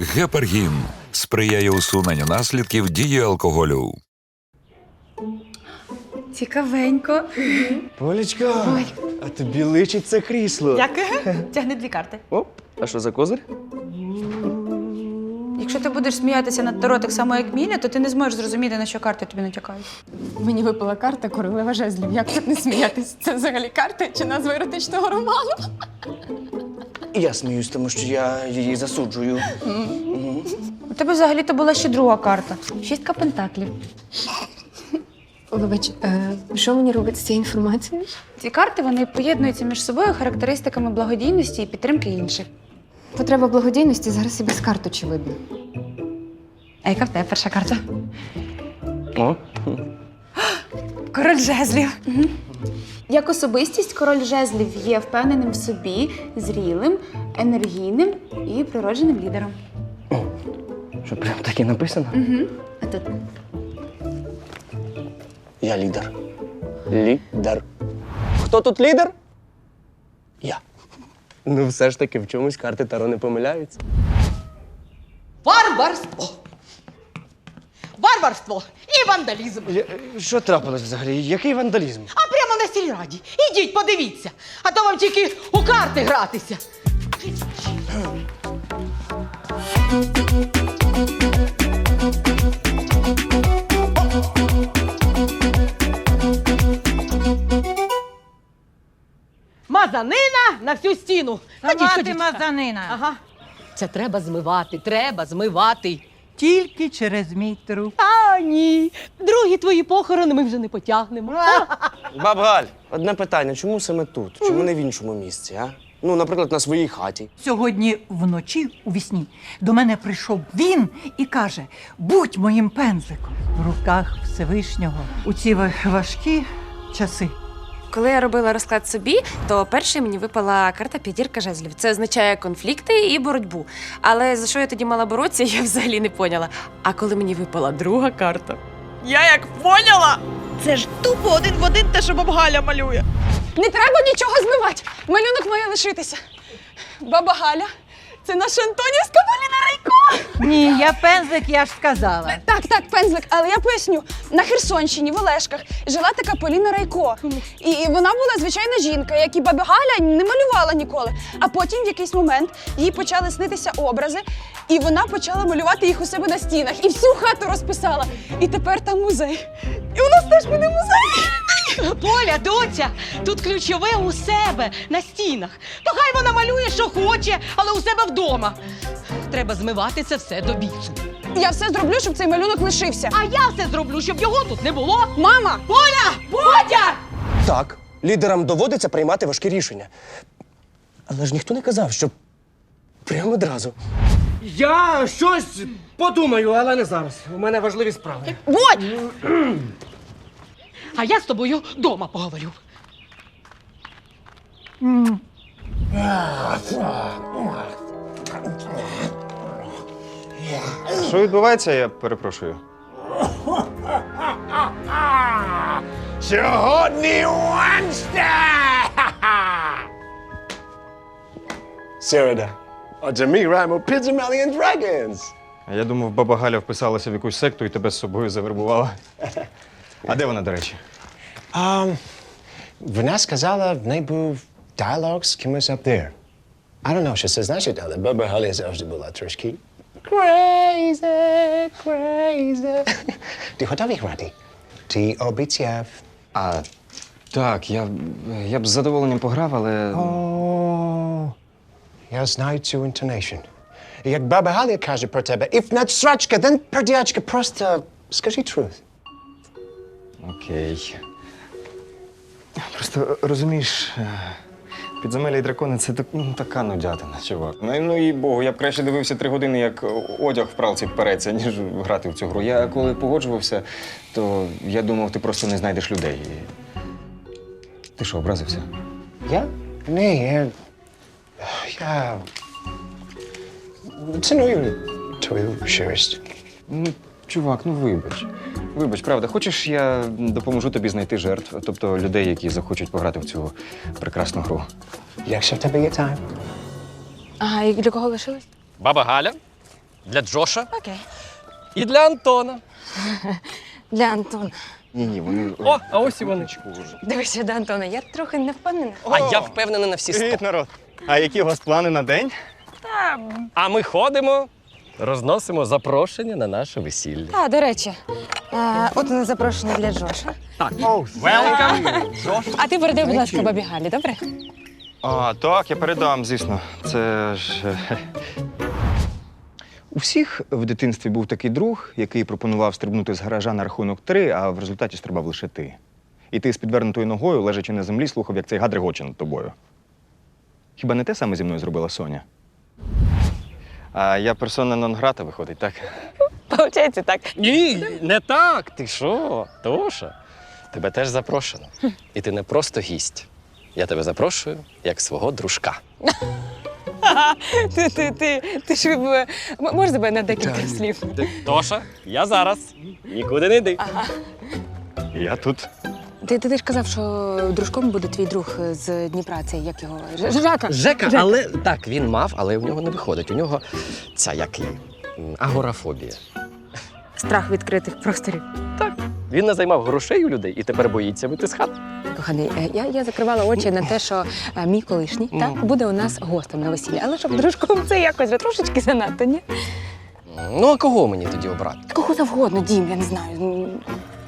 Гепаргін сприяє усуненню наслідків дії алкоголю. Цікавенько. Полічка, а тобі личить це крісло. Дякую. Тягни дві карти. Оп, а що за козир? Якщо ти будеш сміятися над Таро так само, як Міля, то ти не зможеш зрозуміти, на що карти тобі натякають. Мені випала карта королева жезлів. Як тут не сміятись? Це взагалі карта чи назва еротичного роману? Я сміюсь, тому що я її засуджую. У тебе взагалі-то була ще друга карта. Шістка пентаклів. Вибач, е, що мені робити з цією інформацією? Ці карти вони поєднуються між собою характеристиками благодійності і підтримки інших. Потреба благодійності зараз і без карт очевидно. А яка в тебе перша карта? О, Король жезлів. Як особистість, король жезлів є впевненим в собі, зрілим, енергійним і природженим лідером. що прям так і написано? А тут Я лідер. Лідер. Хто тут лідер? Я. Ну, все ж таки, в чомусь карти Таро не помиляються. Варварство! Варварство і вандалізм. Що трапилось взагалі? Який вандалізм? А прямо на сільраді. Ідіть, подивіться. А то вам тільки у карти гратися. Мазанина на всю стіну. Ходіть, ходіть. мазанина. Ага. Це треба змивати, треба змивати. Тільки через мій труп. А, ні. Другі твої похорони ми вже не потягнемо. Баб Галь, одне питання: чому саме тут? Чому не в іншому місці, а? Ну, наприклад, на своїй хаті. Сьогодні вночі у вісні до мене прийшов він і каже: будь моїм пензликом в руках Всевишнього у ці ва- важкі часи. Коли я робила розклад собі, то першою мені випала карта п'ятірка жезлів. Це означає конфлікти і боротьбу. Але за що я тоді мала боротися, я взагалі не поняла. А коли мені випала друга карта, я як поняла! Це ж тупо один в один те, що баба Галя малює. Не треба нічого змивати. Малюнок має лишитися. Баба Галя, це наша Антонівська Поліна Райко. Ні, я пензлик, я ж сказала. Так, так, пензлик, але я поясню. На Херсонщині, в Олешках, жила така Поліна Райко. І вона була звичайна жінка, як і баба Галя не малювала ніколи. А потім в якийсь момент їй почали снитися образи, і вона почала малювати їх у себе на стінах. І всю хату розписала. І тепер там музей. І у нас теж буде музей. Поля, доця, тут ключове у себе на стінах. То хай вона малює, що хоче, але у себе вдома. Треба змивати це все до бісу. Я все зроблю, щоб цей малюнок лишився. А я все зроблю, щоб його тут не було. Мама! Поля! Бодя! Так, лідерам доводиться приймати важкі рішення. Але ж ніхто не казав, що прямо одразу. Я щось подумаю, але не зараз. У мене важливі справи. Бодь! А я з тобою дома поговорю. Що відбувається, я перепрошую. Сьогодні! Середа. Отже, мій райм у Pizzamelli Dragons. Я думав, баба Галя вписалася в якусь секту і тебе з собою завербувала. А де вона, до речі? Um, вона сказала, в неї був діалог з кимось up there. I don't know, що це значить, але баба Галя завжди була трошки crazy, crazy. Ти готовий грати? Ти обіцяв. А, так, я, я б з задоволенням пограв, але. О, я знаю цю інтонейшн. Як баба Галя каже про тебе, if not срачка, then пердячка, просто скажи truth. Окей. Просто розумієш, е, підземелля і дракони це так, ну, така нудятина, чувак. Ну, ну і богу, я б краще дивився три години, як одяг в пралці впереться, ніж грати в цю гру. Я коли погоджувався, то я думав, ти просто не знайдеш людей. Ти що, образився? Я? Ні, я. Я. Ціную твою щирість. Чувак, ну вибач. Вибач, правда, хочеш, я допоможу тобі знайти жертв, тобто людей, які захочуть пограти в цю прекрасну гру. Якщо в тебе є тайм. А і для кого лишилось? Баба Галя, Для Джоша Окей. і для Антона. Для Антона. Ні, ні, вони. О, а ось і вони. Дивися до Антона, я трохи не впевнена. А я впевнений на всі сто. Привіт, народ. А які у вас плани на день? А ми ходимо, розносимо запрошення на наше весілля. А, до речі, е, от на запрошення для Джоша. Велкам! А ти передай, будь ласка, бабі Галі, добре? А, так, я передам, звісно. Це ж. е, У всіх в дитинстві був такий друг, який пропонував стрибнути з гаража на рахунок три, а в результаті стрибав лише ти. І ти з підвернутою ногою, лежачи на землі, слухав, як цей гад регоче над тобою. Хіба не те саме зі мною зробила Соня? А я персона нон-грата виходить, так? Получається так. Ні, не так. Ти що, Тоша? Тебе теж запрошено. І ти не просто гість. Я тебе запрошую як свого дружка. Ти, ти, ти, ти ж е, м- можеш тебе на декілька слів? Тоша, я зараз. Нікуди не йди. Я тут. Ти, ти, ти ж казав, що дружком буде твій друг з Дніпра, цей як його? Ж- Жака. Жека, але так, він мав, але в нього не виходить. У нього ця як її, м, агорафобія. Страх відкритих просторів. Він не займав грошей у людей і тепер боїться вийти з хати. Коханий, е, я, я закривала очі на те, що е, мій колишній так, буде у нас гостем на весіллі. Але щоб дружком це якось вже трошечки занадто, ні? Ну, а кого мені тоді обрати? Кого завгодно, Дім, я не знаю.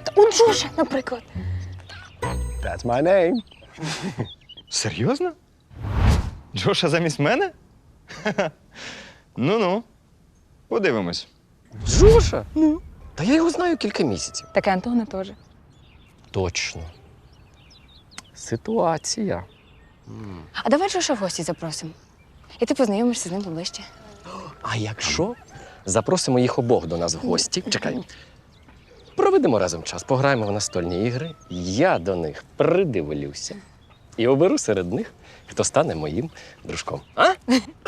Та он Джоша, наприклад. That's my name. Серйозно? Джоша замість мене? Ну-ну. Подивимось. Джоша? Ну. Та я його знаю кілька місяців. Таке Антона теж. Точно. Ситуація. А давай Джоша в гості запросимо. І ти познайомишся з ним поближче. А якщо запросимо їх обох до нас в гості, чекай. Проведемо разом час, пограємо в настольні ігри. Я до них придивлюся і оберу серед них, хто стане моїм дружком. А?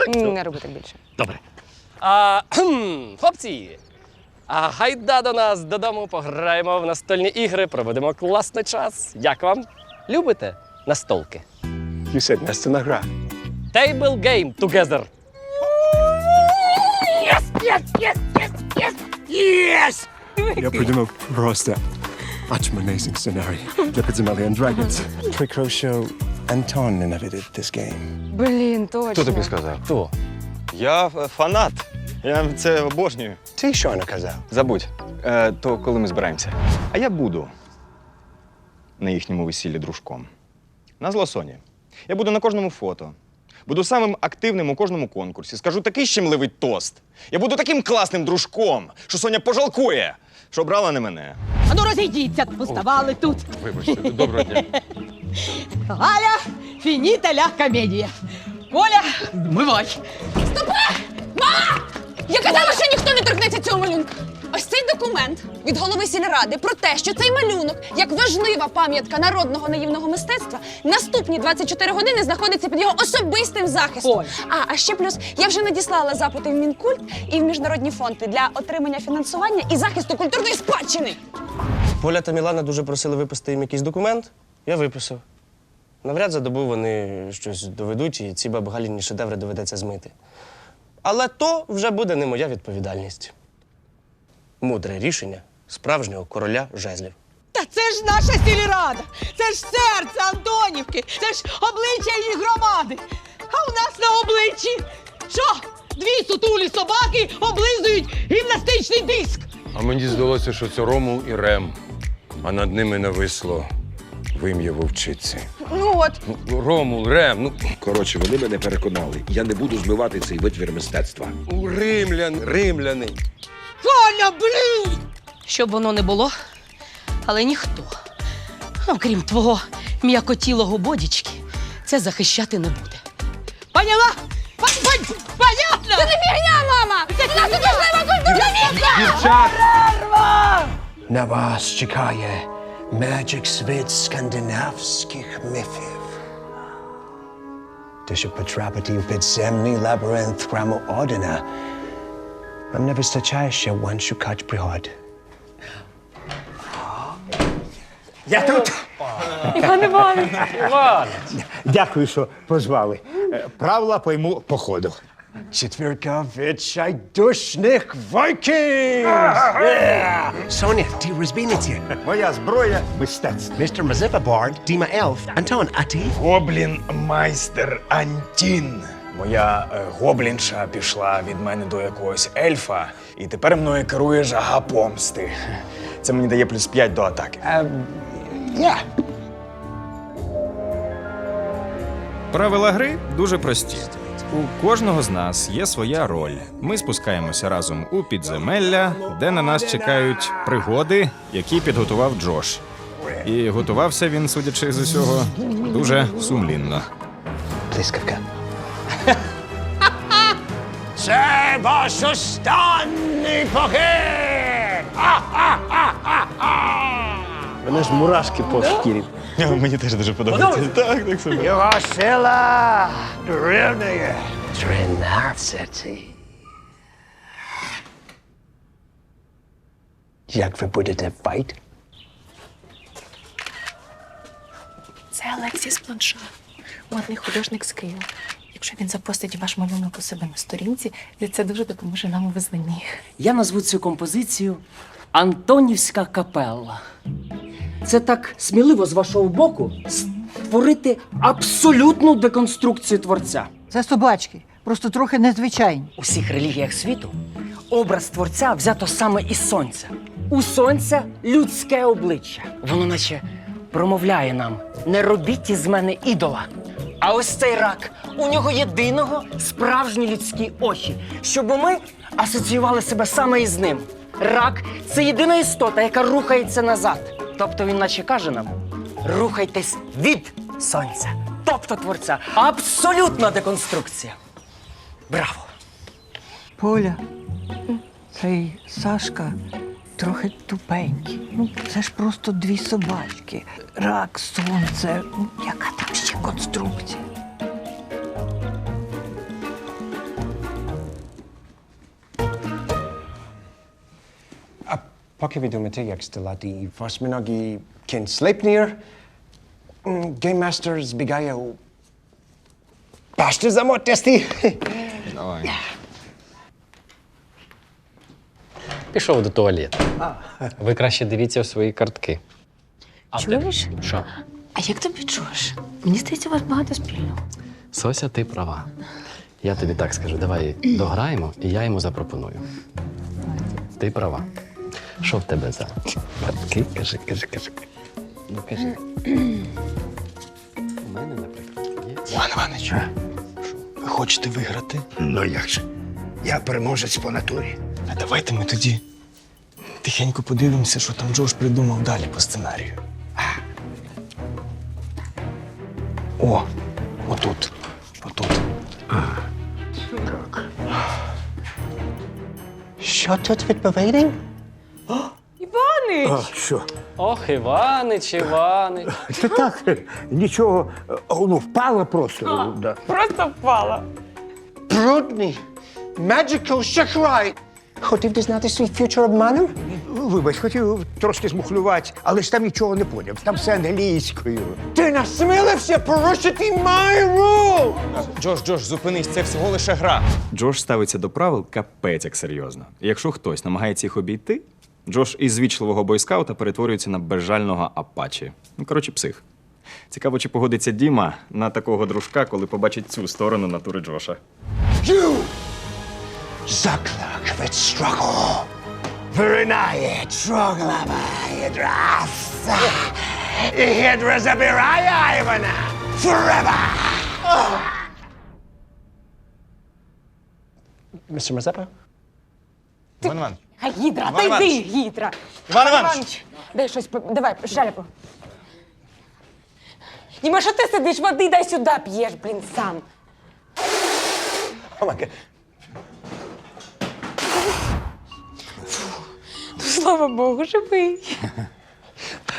Не роби так більше. Добре. А, кхм, хлопці, а гайда до нас додому, пограємо в настольні ігри, проведемо класний час. Як вам? Любите настолки? You said настольна гра. Table game together. Я придумав просто amazing сценарій для підземелля and Dragons. Прикро, що Антон ненавидить this game. Блін, точно. Хто тобі сказав? Хто? Я е, фанат. Я це обожнюю. Ти щойно казав. Забудь, е, то коли ми збираємося. А я буду на їхньому весіллі дружком. На злосоні. Я буду на кожному фото. Буду самим активним у кожному конкурсі. Скажу такий щемливий тост. Я буду таким класним дружком, що Соня пожалкує, що брала не мене. А ну розійдіться, поставали тут. Вибачте, доброго дня. Галя, фініта ля комедія. Коля, Мама! Я казала, що ніхто не торкнеться цього малюнка. Ось цей документ від голови сільради про те, що цей малюнок, як важлива пам'ятка народного наївного мистецтва, наступні 24 години знаходиться під його особистим захистом. Ой. А, а ще плюс я вже надіслала запити в Мінкульт і в міжнародні фонди для отримання фінансування і захисту культурної спадщини. Поля та Мілана дуже просили виписати їм якийсь документ. Я виписав. Навряд за добу вони щось доведуть, і ці бабгаліні шедеври доведеться змити. Але то вже буде не моя відповідальність. Мудре рішення справжнього короля жезлів. Та це ж наша сільрада, це ж серце Антонівки, це ж обличчя її громади. А у нас на обличчі що? Дві сутулі собаки облизують гімнастичний диск. А мені здалося, що це Ромул і Рем, а над ними нависло вим'я вовчиці. Ну от, Ну, Ромул, Рем, ну Коротше, вони мене переконали. Я не буду збивати цей витвір мистецтва. у римлян, римляни. Коля, блін! Щоб воно не було, але ніхто, окрім твого м'якотілого бодічки, це захищати не буде. Поняла? Пон- пон- Понятно? Це не фігня, мама! Це нас тут важлива культурна місія! На вас чекає Magic світ скандинавських міфів. Та щоб потрапити в підземний лабіринт храму Одина, вам не вистачає ще one шукач пригод. Я тут. Дякую, що позвали. Е, Правила пойму по ходу. Четвірка відчайдушних вайкінгів! Соня, ти розбійниці. Моя зброя мистецтв. Містер Мазепа Бард, Діма Елф. Антон, а ти? Гоблін майстер Антін. Моя е, гоблінша пішла від мене до якогось ельфа, і тепер мною керує жага помсти. Це мені дає плюс 5 до атаки. Я. Правила гри дуже прості. У кожного з нас є своя роль. Ми спускаємося разом у підземелля, де на нас чекають пригоди, які підготував Джош. І готувався він, судячи з усього, дуже сумлінно. Блискавка. Це ваш останній похід! Мене ж мурашки по шкірі. Мені теж дуже подобається. Так, так собі. Його сила дорівнює Тринадцяти. Як ви будете файт? Це Алексіс Планша, модний художник з Києва. Якщо він запостить ваш малюнок у себе на сторінці, це дуже допоможе нам у визнанні. Я назву цю композицію Антонівська капелла. Це так сміливо з вашого боку створити абсолютну деконструкцію творця. Це собачки, просто трохи незвичайні. У всіх релігіях світу образ творця взято саме із сонця. У сонця людське обличчя. Воно наче промовляє нам: не робіть із мене ідола. А ось цей рак, у нього єдиного справжні людські очі, щоб ми асоціювали себе саме із ним. Рак це єдина істота, яка рухається назад. Тобто він наче каже нам: рухайтесь від сонця, тобто творця. Абсолютна деконструкція. Браво! Поля, цей Сашка трохи тупенький. Ну, це ж просто дві собачки. Рак, сонце. Ну, яка там ще конструкція? А поки ви думаєте, як здолати восьминогі кінь Слейпнір, м, гейммастер збігає у пашти замотести. Давай. Пішов до туалету. Ви краще дивіться в свої картки. Чуєш? Що? А як тобі чуєш? Мені здається, у вас багато спільного. Сося, ти права. Я тобі так скажу, давай дограємо, і я йому запропоную. Ти права. Що в тебе за картки? Кажи, кажи, кажи. Ну кажи. У мене, наприклад, є. Іван Іванович, ви хочете виграти? Ну як же? Я переможець по натурі. А давайте ми тоді тихенько подивимося, що там Джош придумав далі по сценарію. О, отут. Отут. Що тут відповідає? Іванич! Що? Ох, Іванич, Іванич. Та так, нічого, воно впало просто. Да. Просто впала. Брудний, magical шахрай. Хотів дізнати свій фьючер обманув? Вибач, хотів трошки змухлювати, але ж там нічого не поняв. Там все англійською. Ти насмілився порушити my rule! Джош, Джош, зупинись, це всього лише гра. Джош ставиться до правил капець як серйозно. І Якщо хтось намагається їх обійти, Джош із звічливого бойскаута перетворюється на безжального апачі. Ну, коротше, псих. Цікаво, чи погодиться Діма на такого дружка, коли побачить цю сторону натури Джоша. You! Заклик від страху. Виринає троглава ядраса. І гідра забирає Івана. Forever! Містер Мазепа? Іван Іванович. Хай гідра, Іван та йди, Іванович. гідра. Іван Іванович. Дай щось, по- давай, шляпу. Діма, що ти сидиш, води дай сюди п'єш, блін, сам. О, май гад. Слава Богу, живий.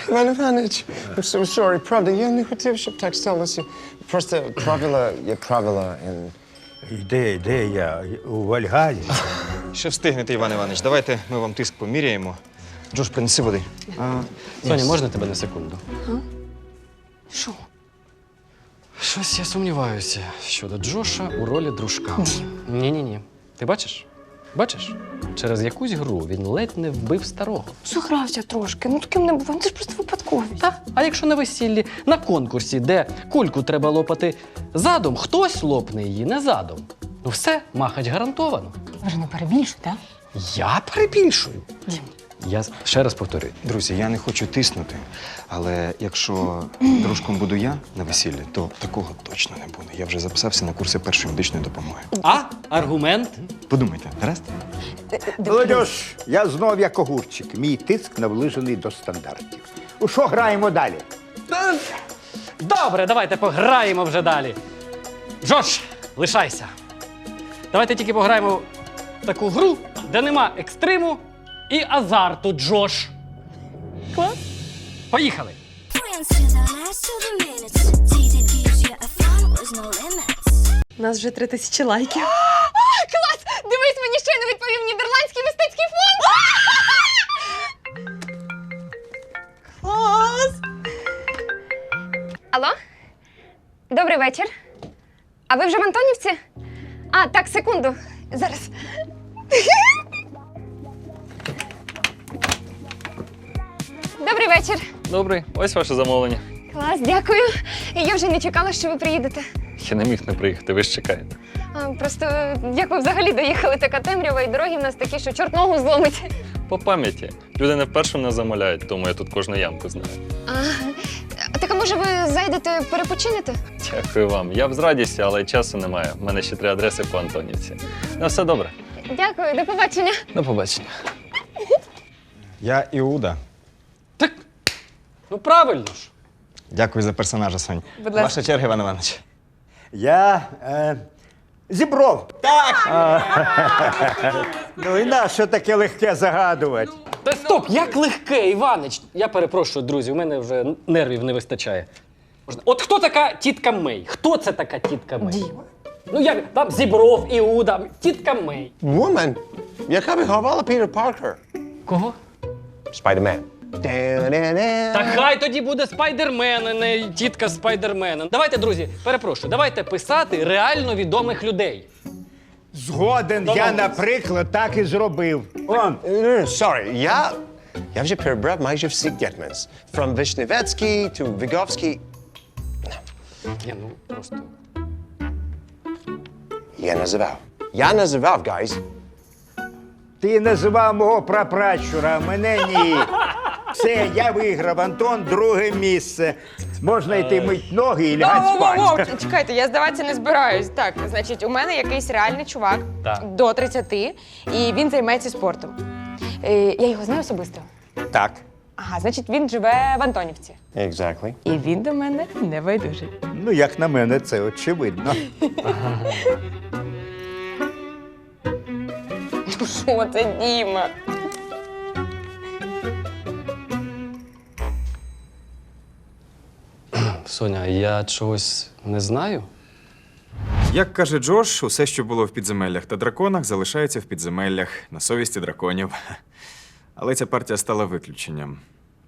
Іван Іванович, I'm so sorry, правда, я не хотів, щоб так сталося. Просто правила є правила. And... Де, де я? У Вальгалі. Ще встигнете, Іван Іванович. Давайте ми вам тиск поміряємо. Джош, принеси води. Соня, можна тебе на секунду? Що? Щось я сумніваюся щодо Джоша у ролі дружка. Ні-ні-ні. Ти бачиш? Бачиш? Через якусь гру він ледь не вбив старого. Зугрався трошки, ну таким не буває, це ж просто випадковість. Та, а якщо на весіллі, на конкурсі, де кульку треба лопати задом, хтось лопне її не задом. Ну все, махач гарантовано. Ви ж не перебільшуєте, а? Я перебільшую. Я ще раз повторюю. Друзі, я не хочу тиснути, але якщо дружком буду я на весіллі, то такого точно не буде. Я вже записався на курси першої медичної допомоги. А? Аргумент? Подумайте, гаразд? Молодіж, я знов як огурчик. Мій тиск наближений до стандартів. У що граємо далі? Добре, давайте пограємо вже далі. Джош, лишайся. Давайте тільки пограємо в таку гру, де нема екстриму і азарту, Джош. Клас? Поїхали. У нас вже три тисячі лайків. Клас! Дивись, мені щойно відповів Нідерландський мистецький фонд! Клас! Алло? Добрий вечір. А ви вже в Антонівці? А, так, секунду. Зараз. Добрий, ось ваше замовлення. Клас, дякую. Я вже не чекала, що ви приїдете. Я не міг не приїхати, ви ж чекаєте. А, Просто як ви взагалі доїхали, така темрява і дороги в нас такі, що чорт ногу зломить. По пам'яті. Люди не вперше мене замовляють, тому я тут кожну ямку знаю. А, так а може ви зайдете перепочинете? Дякую вам. Я б з радістю, але часу немає. У мене ще три адреси по Антонівці. Ну, все добре. Дякую, до побачення. До побачення. Я Іуда. Ну правильно ж. Дякую за персонажа, Сонь. Будь ласка. Ваша черга, Іван Іванович. Я е, зібров. Так. ну і на що таке легке загадувати? Та стоп, як легке, Іванич. Я перепрошую, друзі, у мене вже нервів не вистачає. Можна- От хто така тітка Мей? Хто це така тітка Мей? Ну я там Зібров, Іуда, тітка Мей. Woman, яка виховала Пітер Паркер. Кого? Спайдермен. Та хай тоді буде спайдермен, а не тітка спайдермена. Давайте, друзі, перепрошую, давайте писати реально відомих людей. Згоден, я, наприклад, так і зробив. Он. Sorry, я, я вже перебрав майже всіх Гетманс. From Вишневецький to Vygovsky. Ні, ну просто. Я називав. Я називав, guys. Ти називав мого прапращура, а мене ні. Все, я виграв, Антон, друге місце. Можна йти мить ноги і лягати спати. Чекайте, я здаватися не збираюсь. Так, значить, у мене якийсь реальний чувак Так. до 30, і він займається спортом. Е, Я його знаю особисто. Так. Ага, значить, він живе в Антонівці. Exactly. І він до мене не байдужий. Ну, як на мене, це очевидно. Ну що це, Діма? Соня, я чогось не знаю. Як каже Джош, усе, що було в підземеллях та драконах, залишається в підземеллях на совісті драконів. Але ця партія стала виключенням.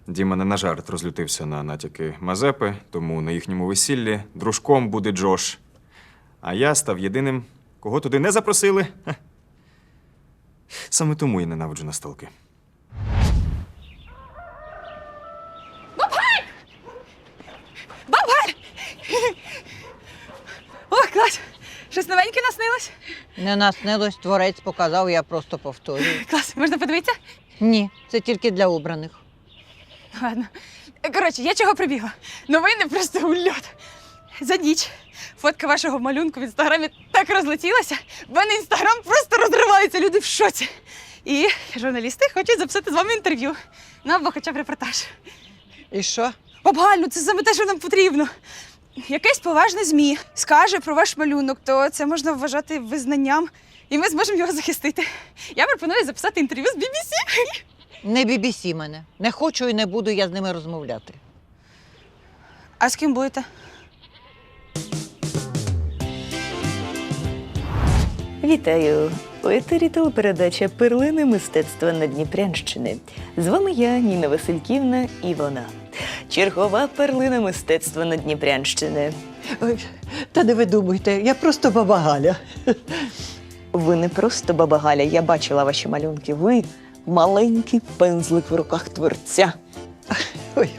Діма не на жарт розлютився на натяки Мазепи, тому на їхньому весіллі дружком буде Джош. А я став єдиним, кого туди не запросили. Саме тому я ненавиджу настолки. Наснилось? Не наснилось, творець показав, я просто повторюю. Клас, можна подивитися? Ні, це тільки для обраних. Ладно. Коротше, я чого прибігла? Новини просто ульот. За ніч фотка вашого малюнку в інстаграмі так розлетілася, в мене інстаграм просто розривається, люди в шоці. І журналісти хочуть записати з вами інтерв'ю. Ну або хоча б репортаж. І що? Бабгаль, ну це саме те, що нам потрібно. Якесь поважне ЗМІ скаже про ваш малюнок, то це можна вважати визнанням, і ми зможемо його захистити. Я пропоную записати інтерв'ю з BBC. Не BBC мене. Не хочу і не буду я з ними розмовляти. А з ким будете? Вітаю. У етері телепередача Перлини мистецтва на Дніпрянщини. З вами я, Ніна Васильківна, і вона. Чергова перлина мистецтва на Дніпрянщини. Ой, та не ви думайте, я просто баба Галя. Ви не просто баба Галя, я бачила ваші малюнки. Ви маленький пензлик в руках творця. Ой,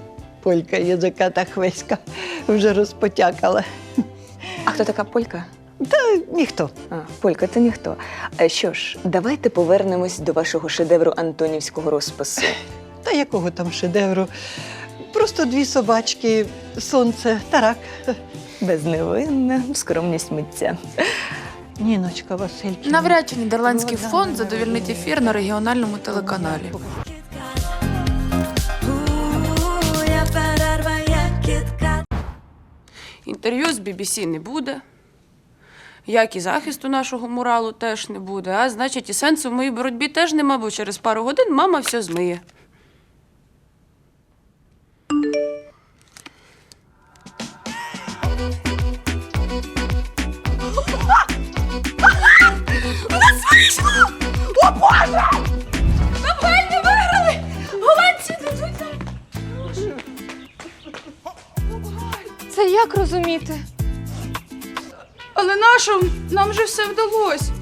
полька язика та хвеська вже розпотякала. А хто така Полька? Та ніхто. А, Полька, це ніхто. А що ж, давайте повернемось до вашого шедевру антонівського розпису. Та якого там шедевру? Просто дві собачки, сонце та рак. Безневинна скромність митця. Ніночка Васильківна. Навряд чи нідерландський фонд задовільнить ефір на регіональному телеканалі. Інтерв'ю з BBC не буде. Як і захисту нашого муралу теж не буде. А значить, і сенсу в моїй боротьбі теж нема, бо через пару годин мама все змиє. Нам же все вдалося.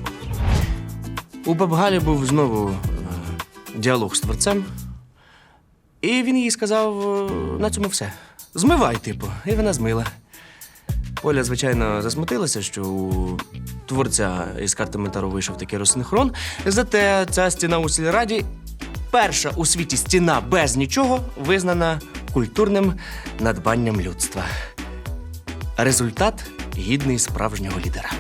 У Бабгалі був знову е, діалог з творцем, і він їй сказав: е, на цьому все. Змивай, типу, і вона змила. Поля, звичайно, засмутилася, що у творця із картами Таро вийшов такий розсинхрон. Зате ця стіна у сільраді перша у світі стіна без нічого, визнана культурним надбанням людства. Результат гідний справжнього лідера.